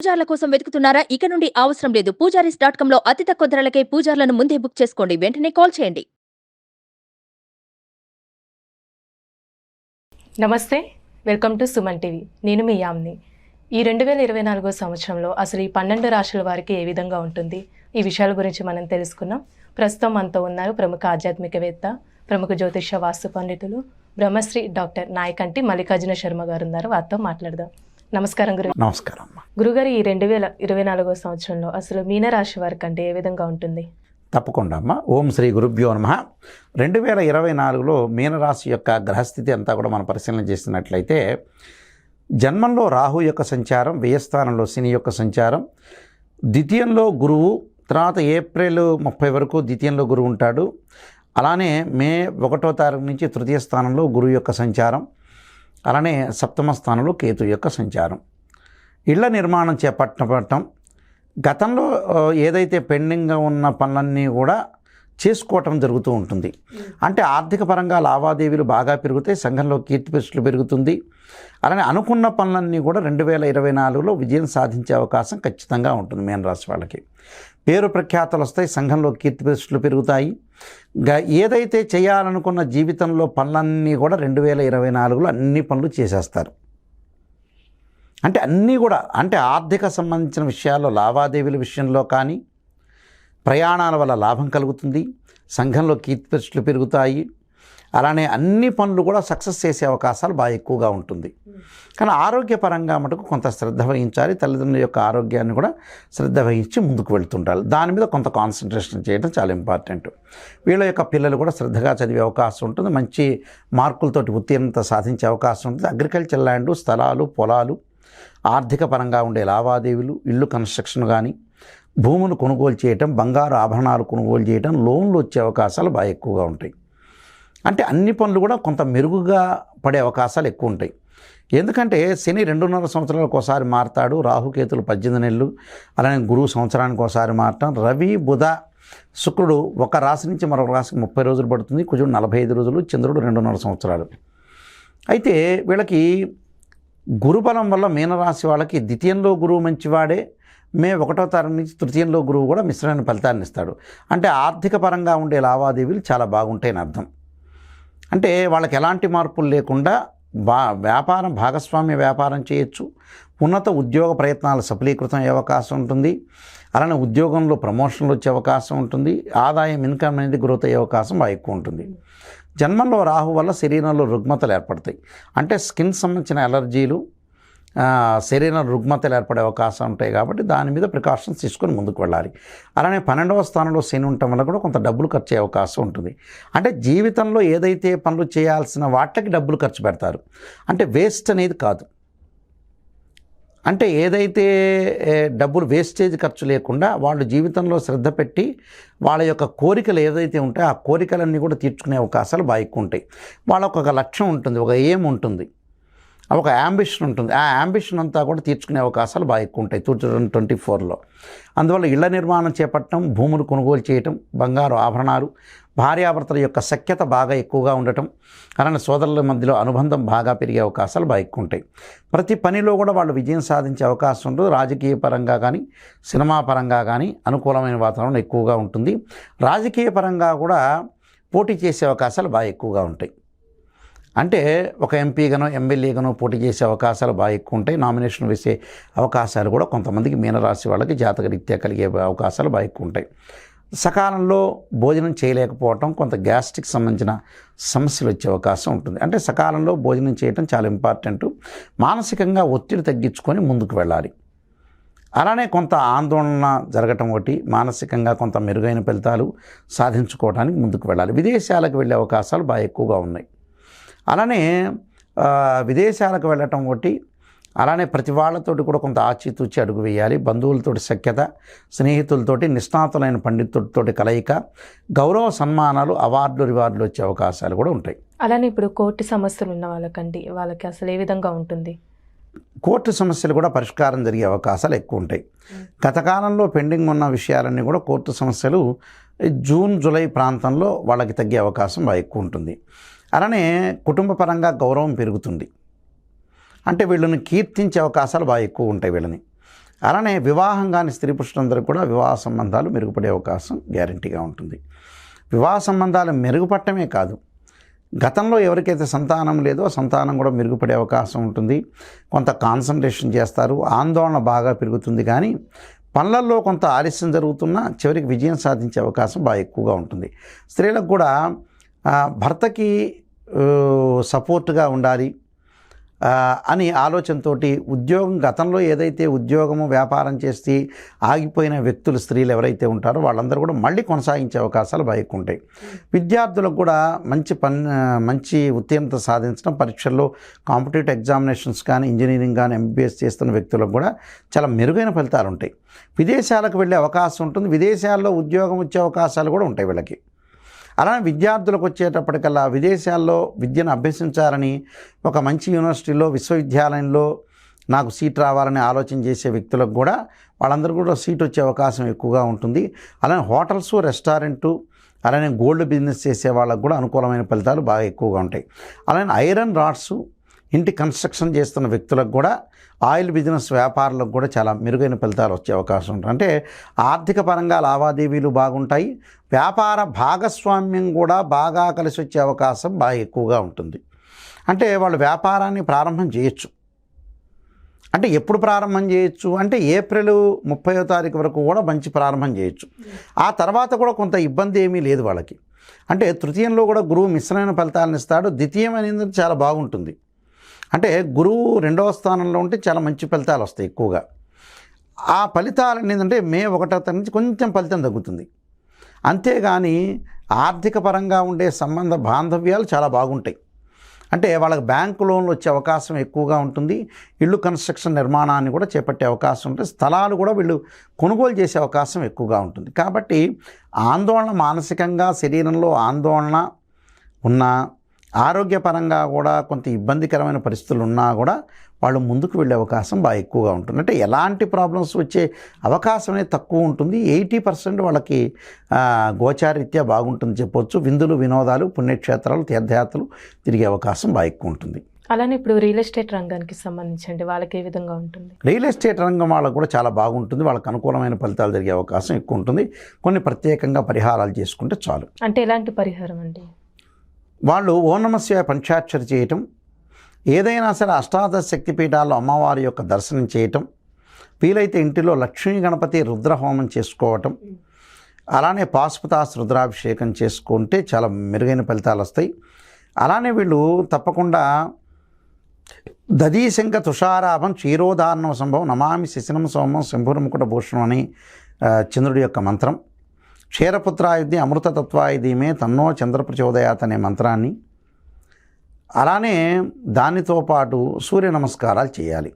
పూజార్ల కోసం వెతుకుతున్నారా? ఇక నుండి అవసరం లేదు. పూజారీస్ డాట్ కామ్లో అతి తక్కువ ధరలకే పూజార్లను ముందే బుక్ చేసుకోండి. వెంటనే కాల్ చేయండి. నమస్తే. Welcome to Suman TV. నేను మీ యామ్ని. ఈ రెండు వేల ఇరవై నాలుగో సంవత్సరంలో అసలు ఈ పన్నెండు రాశుల వారికి ఏ విధంగా ఉంటుంది? ఈ విషయాల గురించి మనం తెలుసుకున్నాం. ప్రస్తుతం మనతో ఉన్నారు ప్రముఖ ఆధ్యాత్మికవేత్త ప్రముఖ జ్యోతిష వాస్తు పండితులు బ్రహ్మశ్రీ డాక్టర్ నాయకంటి మల్లికార్జున శర్మ గారు ఉన్నారు. వారితో మాట్లాడదాం. నమస్కారం గురు. నమస్కారం. అమ్మ గురుగారు ఈ రెండు వేల ఇరవై నాలుగో సంవత్సరంలో అసలు మీనరాశి వారికి అంటే ఏ విధంగా ఉంటుంది? తప్పకుండా అమ్మ. ఓం శ్రీ గురుభ్యో నమ. రెండు వేల ఇరవై నాలుగులో మీనరాశి యొక్క గ్రహస్థితి అంతా కూడా మనం పరిశీలన చేసినట్లయితే జన్మంలో రాహు యొక్క సంచారం వ్యయస్థానంలో శని యొక్క సంచారం ద్వితీయంలో గురువు తర్వాత ఏప్రిల్ ముప్పై వరకు ద్వితీయంలో గురువు ఉంటాడు. అలానే మే ఒకటో తారీఖు నుంచి తృతీయ స్థానంలో గురువు యొక్క సంచారం అలానే సప్తమ స్థానంలో కేతు యొక్క సంచారం. ఇళ్ళ నిర్మాణం చేపట్టడం గతంలో ఏదైతే పెండింగ్గా ఉన్న పనులన్నీ కూడా చేసుకోవటం జరుగుతూ ఉంటుంది. అంటే ఆర్థిక పరంగా లావాదేవీలు బాగా పెరుగుతాయి సంఘంలో కీర్తి ప్రశ్నలు పెరుగుతుంది. అలానే అనుకున్న పనులన్నీ కూడా రెండు వేల ఇరవై నాలుగులో విజయం సాధించే అవకాశం ఖచ్చితంగా ఉంటుంది మేన రాశి వాళ్ళకి. పేరు ప్రఖ్యాతలు వస్తాయి సంఘంలో కీర్తి ప్రతిష్టలు పెరుగుతాయి ఏదైతే చేయాలనుకున్న జీవితంలో పనులన్నీ కూడా రెండు వేల ఇరవై నాలుగులో అన్ని పనులు చేసేస్తారు. అంటే అన్నీ కూడా అంటే ఆర్థిక సంబంధించిన విషయాల్లో లావాదేవీల విషయంలో కానీ ప్రయాణాల వల్ల లాభం కలుగుతుంది. సంఘంలో కీర్తి ప్రతిష్టలు పెరుగుతాయి. అలానే అన్ని పనులు కూడా సక్సెస్ చేసే అవకాశాలు బాగా ఎక్కువగా ఉంటుంది. కానీ ఆరోగ్యపరంగా మటుకు కొంత శ్రద్ధ వహించాలి. తల్లిదండ్రుల యొక్క ఆరోగ్యాన్ని కూడా శ్రద్ధ వహించి ముందుకు వెళ్తుంటారు దాని మీద కొంత కాన్సన్ట్రేషన్ చేయడం చాలా ఇంపార్టెంట్ వీళ్ళ యొక్క పిల్లలు కూడా శ్రద్ధగా చదివే అవకాశం ఉంటుంది. మంచి మార్కులతోటి ఉత్తీర్ణత సాధించే అవకాశం ఉంటుంది. అగ్రికల్చర్ ల్యాండ్ స్థలాలు పొలాలు ఆర్థిక పరంగా ఉండే లావాదేవీలు ఇల్లు కన్స్ట్రక్షన్ కానీ భూములు కొనుగోలు చేయటం బంగారు ఆభరణాలు కొనుగోలు చేయటం లోన్లు వచ్చే అవకాశాలు బాగా ఎక్కువగా ఉంటాయి. అంటే అన్ని పనులు కూడా కొంత మెరుగుగా పడే అవకాశాలు ఎక్కువ ఉంటాయి. ఎందుకంటే శని రెండున్నర సంవత్సరాలకు ఒకసారి మారతాడు రాహుకేతులు పద్దెనిమిది నెలలు అలానే గురువు సంవత్సరానికి ఒకసారి మారటం రవి బుధ శుక్రుడు ఒక రాశి నుంచి మరొక రాశికి ముప్పై రోజులు పడుతుంది కుజుడు నలభై ఐదు రోజులు చంద్రుడు రెండున్నర సంవత్సరాలు. అయితే వీళ్ళకి గురుబలం వల్ల మీనరాశి వాళ్ళకి ద్వితీయంలో గురువు మంచివాడే మే ఒకటో తారీఖు నుంచి తృతీయంలో గురువు కూడా మిశ్రమైన ఫలితాన్ని ఇస్తాడు. అంటే ఆర్థిక పరంగా ఉండే లావాదేవీలు చాలా బాగుంటాయని అర్థం. అంటే వాళ్ళకి ఎలాంటి మార్పులు లేకుండా బా వ్యాపారం భాగస్వామ్య వ్యాపారం చేయొచ్చు. ఉన్నత ఉద్యోగ ప్రయత్నాలు సఫలీకృతం అయ్యే అవకాశం ఉంటుంది. అలానే ఉద్యోగంలో ప్రమోషన్లు వచ్చే అవకాశం ఉంటుంది. ఆదాయం ఇన్కమ్ అనేది గ్రోత్ అయ్యే అవకాశం బాగా ఎక్కువ ఉంటుంది. జన్మంలో రాహు వల్ల శరీరంలో రుగ్మతలు ఏర్పడతాయి. అంటే స్కిన్ సంబంధించిన ఎలర్జీలు ఆ, శరీరంలో రుగ్మతలు ఏర్పడే అవకాశం ఉంటాయి కాబట్టి దాని మీద ప్రికాషన్స్ తీసుకొని ముందుకు వెళ్ళాలి. అలానే పన్నెండవ స్థానంలో శని ఉండటం వల్ల కూడా కొంత డబ్బులు ఖర్చు అయ్యే అవకాశం ఉంటుంది. అంటే జీవితంలో ఏదైతే పనులు చేయాల్సిన వాటికి డబ్బులు ఖర్చు పెడతారు. అంటే వేస్ట్ అనేది కాదు. అంటే ఏదైతే డబ్బులు వేస్టేజ్ ఖర్చు లేకుండా వాళ్ళు జీవితంలో శ్రద్ధ పెట్టి వాళ్ళ యొక్క కోరికలు ఏదైతే ఉంటాయో ఆ కోరికలన్నీ కూడా తీర్చుకునే అవకాశాలు బాగా ఎక్కువ ఉంటాయి. వాళ్ళకు ఒక లక్ష్యం ఉంటుంది ఒక ఏం ఉంటుంది. ఒక యాంబిషన్ ఉంటుంది. ఆ యాంబిషన్ అంతా కూడా తీర్చుకునే అవకాశాలు బాగా ఎక్కువ ఉంటాయి టూ థౌజండ్ ట్వంటీ ఫోర్లో అందువల్ల ఇళ్ళ నిర్మాణం చేపట్టడం భూములు కొనుగోలు చేయటం బంగారు ఆభరణాలు భార్యాభర్తల యొక్క సఖ్యత బాగా ఎక్కువగా ఉండటం అలానే సోదరుల మధ్యలో అనుబంధం బాగా పెరిగే అవకాశాలు బాగా ఎక్కువ ఉంటాయి. ప్రతి పనిలో కూడా వాళ్ళు విజయం సాధించే అవకాశం ఉంటుంది రాజకీయ పరంగా కానీ సినిమా పరంగా కానీ అనుకూలమైన వాతావరణం ఎక్కువగా ఉంటుంది. రాజకీయ పరంగా కూడా పోటీ చేసే అవకాశాలు బాగా ఎక్కువగా ఉంటాయి. అంటే ఒక ఎంపీగానో ఎమ్మెల్యేగానో పోటీ చేసే అవకాశాలు బాగా ఎక్కువ ఉంటాయి నామినేషన్ వేసే అవకాశాలు కూడా కొంతమందికి మీనరాశి వాళ్ళకి జాతక రీత్యా కలిగే అవకాశాలు బాగా ఎక్కువ ఉంటాయి సకాలంలో భోజనం చేయలేకపోవటం కొంత గ్యాస్ట్రిక్ సంబంధించిన సమస్యలు వచ్చే అవకాశం ఉంటుంది. అంటే సకాలంలో భోజనం చేయటం చాలా ఇంపార్టెంట్. మానసికంగా ఒత్తిడి తగ్గించుకొని ముందుకు వెళ్ళాలి. అలానే కొంత ఆందోళన జరగటం ఒకటి మానసికంగా కొంత మెరుగైన ఫలితాలు సాధించుకోవడానికి ముందుకు వెళ్ళాలి. విదేశాలకు వెళ్ళే అవకాశాలు బాగా ఎక్కువగా ఉన్నాయి. అలానే విదేశాలకు వెళ్ళటం ఒకటి అలానే ప్రతి వాళ్ళతోటి కూడా కొంత ఆచితూచి అడుగు వేయాలి. బంధువులతోటి సఖ్యత స్నేహితులతోటి నిష్ణాతులైన పండితులతోటి కలయిక గౌరవ సన్మానాలు అవార్డులు రివార్డులు వచ్చే అవకాశాలు కూడా ఉంటాయి. అలానే ఇప్పుడు కోర్టు సమస్యలు ఉన్న వాళ్ళకండి వాళ్ళకి అసలు ఏ విధంగా ఉంటుంది? కోర్టు సమస్యలు కూడా పరిష్కారం జరిగే అవకాశాలు ఎక్కువ ఉంటాయి. గత కాలంలో పెండింగ్ ఉన్న విషయాలన్నీ కూడా కోర్టు సమస్యలు జూన్ జూలై ప్రాంతంలో వాళ్ళకి తగ్గే అవకాశం ఎక్కువ ఉంటుంది. అలానే కుటుంబ పరంగా గౌరవం పెరుగుతుంది. అంటే వీళ్ళని కీర్తించే అవకాశాలు బాగా ఎక్కువ ఉంటాయి వీళ్ళని. అలానే వివాహం కాని స్త్రీ పురుషులందరూ కూడా వివాహ సంబంధాలు మెరుగుపడే అవకాశం గ్యారంటీగా ఉంటుంది. వివాహ సంబంధాలు మెరుగుపడటమే కాదు గతంలో ఎవరికైతే సంతానం లేదో సంతానం కూడా మెరుగుపడే అవకాశం ఉంటుంది. కొంత కాన్సన్ట్రేషన్ చేస్తారు ఆందోళన బాగా పెరుగుతుంది కానీ పనులలో కొంత ఆలస్యం జరుగుతున్నా చివరికి విజయం సాధించే అవకాశం బాగా ఎక్కువగా ఉంటుంది. స్త్రీలకు కూడా భర్తకి సపోర్ట్గా ఉండాలి అని ఆలోచనతోటి ఉద్యోగం గతంలో ఏదైతే ఉద్యోగము వ్యాపారం చేసి ఆగిపోయిన వ్యక్తులు స్త్రీలు ఎవరైతే ఉంటారో వాళ్ళందరూ కూడా మళ్ళీ కొనసాగించే అవకాశాలు బాగా ఉంటాయి విద్యార్థులకు కూడా మంచి పని మంచి ఉత్తీర్ణత సాధించడం పరీక్షల్లో కాంపిటేటివ్ ఎగ్జామినేషన్స్ కానీ ఇంజనీరింగ్ కానీ ఎంబీబీఎస్ చేస్తున్న వ్యక్తులకు కూడా చాలా మెరుగైన ఫలితాలు ఉంటాయి. విదేశాలకు వెళ్ళే అవకాశం ఉంటుంది. విదేశాల్లో ఉద్యోగం వచ్చే అవకాశాలు కూడా ఉంటాయి వీళ్ళకి. అలానే విద్యార్థులకు వచ్చేటప్పటికల్లా విదేశాల్లో విద్యను అభ్యసించాలని ఒక మంచి యూనివర్సిటీలో విశ్వవిద్యాలయంలో నాకు సీట్ రావాలని ఆలోచన చేసే వ్యక్తులకు కూడా వాళ్ళందరూ కూడా సీట్ వచ్చే అవకాశం ఎక్కువగా ఉంటుంది. అలానే హోటల్స్ రెస్టారెంటు అలానే గోల్డ్ బిజినెస్ చేసే వాళ్ళకు కూడా అనుకూలమైన ఫలితాలు బాగా ఎక్కువగా ఉంటాయి. అలానే ఐరన్ రాడ్స్ ఇంటి కన్స్ట్రక్షన్ చేస్తున్న వ్యక్తులకు కూడా ఆయిల్ బిజినెస్ వ్యాపారులకు కూడా చాలా మెరుగైన ఫలితాలు వచ్చే అవకాశం ఉంటుంది. అంటే ఆర్థిక పరంగా లావాదేవీలు బాగుంటాయి. వ్యాపార భాగస్వామ్యం కూడా బాగా కలిసి వచ్చే అవకాశం బాగా ఎక్కువగా ఉంటుంది. అంటే వాళ్ళు వ్యాపారాన్ని ప్రారంభం చేయొచ్చు. అంటే ఎప్పుడు ప్రారంభం చేయొచ్చు? అంటే ఏప్రిల్ ముప్పయో తారీఖు వరకు కూడా మంచి ప్రారంభం చేయొచ్చు. ఆ తర్వాత కూడా కొంత ఇబ్బంది ఏమీ లేదు వాళ్ళకి. అంటే తృతీయంలో కూడా గురువు మిశ్రమైన ఫలితాలను ఇస్తాడు. ద్వితీయం అనేది చాలా బాగుంటుంది. అంటే గురువు రెండవ స్థానంలో ఉంటే చాలా మంచి ఫలితాలు వస్తాయి ఎక్కువగా. ఆ ఫలితాలు ఏంటంటే మే ఒకటో తరగతి నుంచి కొంచెం ఫలితం తగ్గుతుంది. అంతేగాని ఆర్థిక పరంగా ఉండే సంబంధ బాంధవ్యాలు చాలా బాగుంటాయి. అంటే వాళ్ళకి బ్యాంకు లోన్లు వచ్చే అవకాశం ఎక్కువగా ఉంటుంది. ఇళ్ళు కన్స్ట్రక్షన్ నిర్మాణాన్ని కూడా చేపట్టే అవకాశం ఉంటుంది. స్థలాలు కూడా వీళ్ళు కొనుగోలు చేసే అవకాశం ఎక్కువగా ఉంటుంది. కాబట్టి ఆందోళన మానసికంగా శరీరంలో ఆందోళన ఉన్నా ఆరోగ్యపరంగా కూడా కొంత ఇబ్బందికరమైన పరిస్థితులు ఉన్నా కూడా వాళ్ళు ముందుకు వెళ్ళే అవకాశం బాగా ఎక్కువగా ఉంటుంది. అంటే ఎలాంటి ప్రాబ్లమ్స్ వచ్చే అవకాశం అనేది తక్కువ ఉంటుంది. ఎయిటీ పర్సెంట్ వాళ్ళకి గోచారీత్యా బాగుంటుంది చెప్పొచ్చు. విందులు వినోదాలు పుణ్యక్షేత్రాలు తీర్థయాత్రలు తిరిగే అవకాశం బాగా ఎక్కువ ఉంటుంది. అలానే ఇప్పుడు రియల్ ఎస్టేట్ రంగానికి సంబంధించండి వాళ్ళకి ఏ విధంగా ఉంటుంది? రియల్ ఎస్టేట్ రంగం వాళ్ళకు కూడా చాలా బాగుంటుంది. వాళ్ళకి అనుకూలమైన ఫలితాలు జరిగే అవకాశం ఎక్కువ ఉంటుంది. కొన్ని ప్రత్యేకంగా పరిహారాలు చేసుకుంటే చాలు. అంటే ఎలాంటి పరిహారం అండి? వాళ్ళు ఓనమస్య పంచాక్షరి చేయటం ఏదైనా సరే అష్టాదశ శక్తిపీఠాల్లో అమ్మవారి యొక్క దర్శనం చేయటం వీలైతే ఇంటిలో లక్ష్మీ గణపతి రుద్రహోమం చేసుకోవటం అలానే పాశుపతాస్ రుద్రాభిషేకం చేసుకుంటే చాలా మెరుగైన ఫలితాలు వస్తాయి. అలానే వీళ్ళు తప్పకుండా దదీశంక తుషారాభం క్షీరోదారణం సంభవం నమామి శశినం సోమం శంభురముకుట భూషణం అని చంద్రుడి యొక్క మంత్రం. క్షీరపుత్రాయుధి అమృతతత్వాయుధీమే తన్నో చంద్రప్రచోదయాత్ అనే మంత్రాన్ని. అలానే దానితో పాటు సూర్య నమస్కారాలు చేయాలి.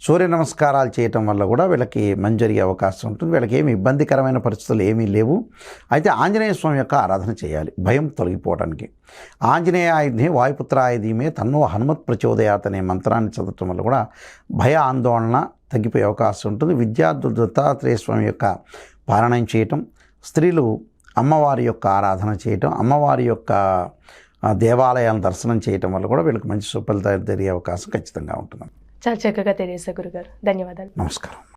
సూర్య నమస్కారాలు చేయటం వల్ల కూడా వీళ్ళకి మంచి జరిగే అవకాశం ఉంటుంది. వీళ్ళకి ఏమి ఇబ్బందికరమైన పరిస్థితులు ఏమీ లేవు. అయితే ఆంజనేయ స్వామి యొక్క ఆరాధన చేయాలి. భయం తొలగిపోవడానికి ఆంజనేయ ఆయుధే వాయుపుత్రాయుధీమే తన్నో హనుమత్ ప్రచోదయాత్ అనే మంత్రాన్ని చదవటం వల్ల కూడా భయ ఆందోళన తగ్గిపోయే అవకాశం ఉంటుంది. విద్యార్థులు దత్తాత్రేయ స్వామి యొక్క పారాయణం చేయటం స్త్రీలు అమ్మవారి యొక్క ఆరాధన చేయటం అమ్మవారి యొక్క దేవాలయాలను దర్శనం చేయటం వల్ల కూడా వీళ్ళకి మంచి సుఫలితాలు జరిగే అవకాశం ఖచ్చితంగా ఉంటుంది చాలా చక్కగా తెలియజేశారు గురుగారు. ధన్యవాదాలు. నమస్కారం.